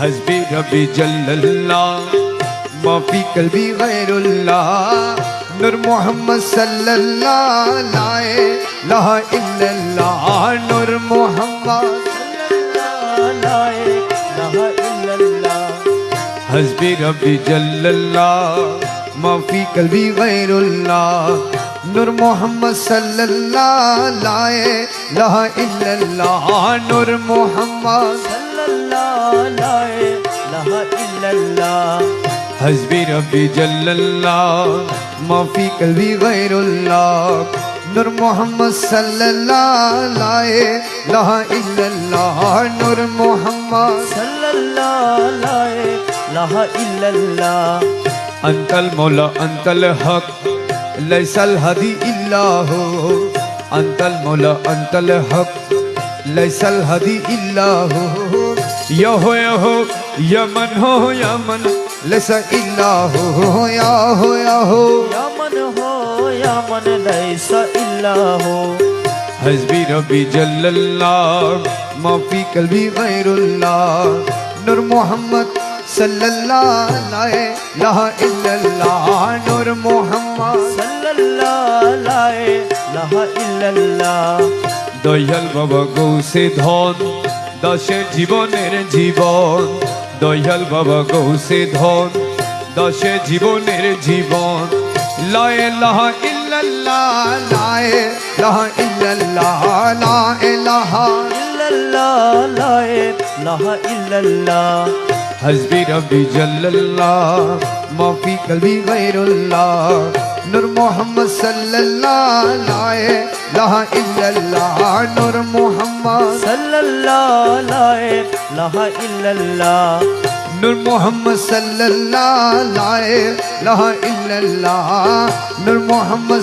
حزب ربی جل اللہ، معافی قلبی غیر اللہ۔ نور محمد صلی اللہ لائے لا الا اللہ۔ نور محمد حسب ربی جل اللہ، معافی قلبی غیر اللہ۔ نور محمد صلی اللہ لائے لا الا اللہ۔ نور محمد صلی اللہ لا إله إلا الله حسبي ربي جل الله ما في قلبي غير الله نور محمد صلى الله لا اله الا الله نور محمد صلى الله لا إله إلا الله انت المولى انت الحق ليس الهدي الا هو انت المولى انت الحق ليس الهدي الا هو يا هو يا هو يا من ليس إلا هو يا هو يا هو. يا من ليس إلا هو. حزبي ربي جل الله ما في قلبي غير الله. نور محمد صلى الله لا إله إلا الله. نور محمد. صلى الله لا إله إلا الله. دويل بابا غوسي دهون दशे जीवन जीवन दयाल बाबा गौसे धन। दशे जीवन जीवन लाए लह मोहम्मद सल्लल्लाह लाए লাহা ইল্লাল্লাহ নূর মুহাম্মদ। সাল্লাল্লাহু আলাইহি লাহা ইল্লাল্লাহ নূর মুহাম্মদ সাল্লাল্লাহু আলাইহি লাহা ইল্লাল্লাহ নূর মুহাম্মদ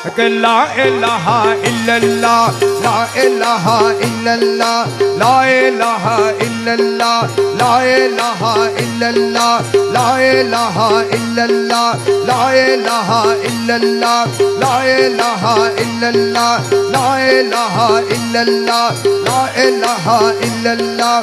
لا اله الا الله لا اله الا الله لا اله الا الله لا اله الا الله محمد رسول الله لا إله إلا الله لا إله إلا الله لا إله إلا الله لا إله إلا الله لا إله إلا الله